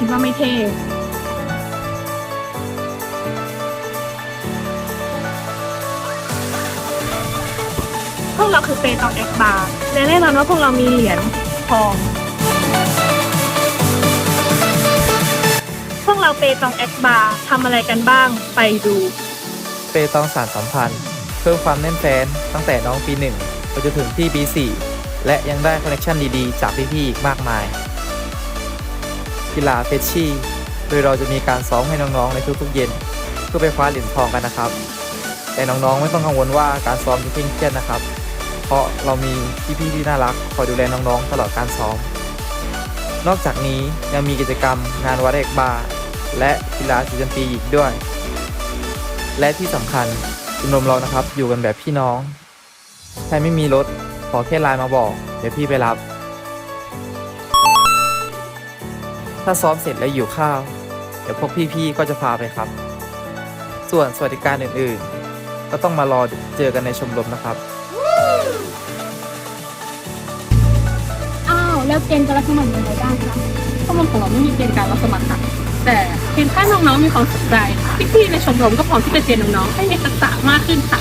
คิดว่าไม่เท่พวกเราคือเปตองเอ็กบาร์และแน่นอนว่าพวกเรามีเหรียญทอง พวกเราเปตองเอ็กบาร์ทำอะไรกันบ้างไปดูเปตองสารสัมพันธ์ เพิ่มความแน่นแฟนตั้งแต่น้องปีหนึ่งไปจนถึงพี่ปีสี่และยังได้คอนเนคชั่นดีๆ จากพี่ๆอีกมากมาย กีฬาเฟชชี่โดยเราจะมีการซ้อมให้น้องๆในทุกๆเย็นเพื่อไปคว้าเหรียญทองกันนะครับ แต่น้องๆไม่ต้องกังวลว่าการซ้อมจะเคร่งเครียดนะครับ เพราะเรามีพี่ๆที่น่ารักคอยดูแลน้องๆ ตลอดการซ้อม นอกจากนี้ยังมีกิจกรรมงานวัดเอกบาร์และกีฬาสีจำปีอีกด้วย และที่สำคัญชมรมเรานะครับอยู่กันแบบพี่น้อง ใครไม่มีรถขอแค่ไลน์มาบอก เดี๋ยวพี่ไปรับ ถ้าซ้อมเสร็จแล้วอยู่ข้าว เดี๋ยวพวกพี่ๆก็จะพาไปครับ ส่วนสวัสดิการอื่นๆ ก็ต้องมารอเจอกันในชมรมนะครับ อ้าว แล้วเกณฑ์การรับสมัครยังไงบ้างคะชมรมของเราไม่มีเกณฑ์การรับสมัครค่ะ แต่เพียงแค่น้องๆมีความสนใจพี่ๆในชมรมก็พร้อมที่จะเทรนน้องๆให้มีทักษะมากขึ้นค่ะ